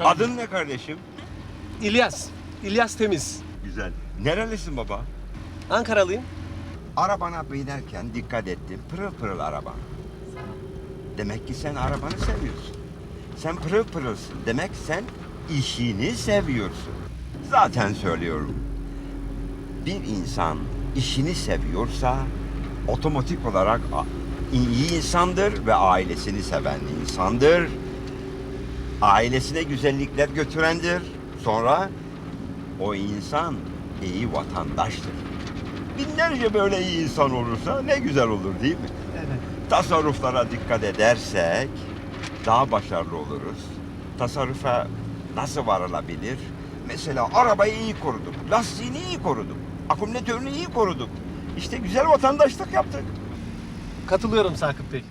Adın ne kardeşim? İlyas. İlyas Temiz. Güzel. Nerelisin baba? Ankaralıyım. Arabana binerken dikkat ettim. Pırıl pırıl araban. Demek ki sen arabanı seviyorsun. Sen pırıl pırılsın. Demek sen işini seviyorsun. Zaten söylüyorum. Bir insan işini seviyorsa otomatik olarak iyi insandır ve ailesini seven insandır. Ailesine güzellikler götürendir. Sonra o insan iyi vatandaştır. Binlerce böyle iyi insan olursa ne güzel olur değil mi? Evet. Tasarruflara dikkat edersek daha başarılı oluruz. Tasarrufa nasıl varılabilir? Mesela arabayı iyi koruduk, lastiğini iyi koruduk, akümülatörünü iyi koruduk. İşte güzel vatandaşlık yaptık. Katılıyorum Sakıp Bey.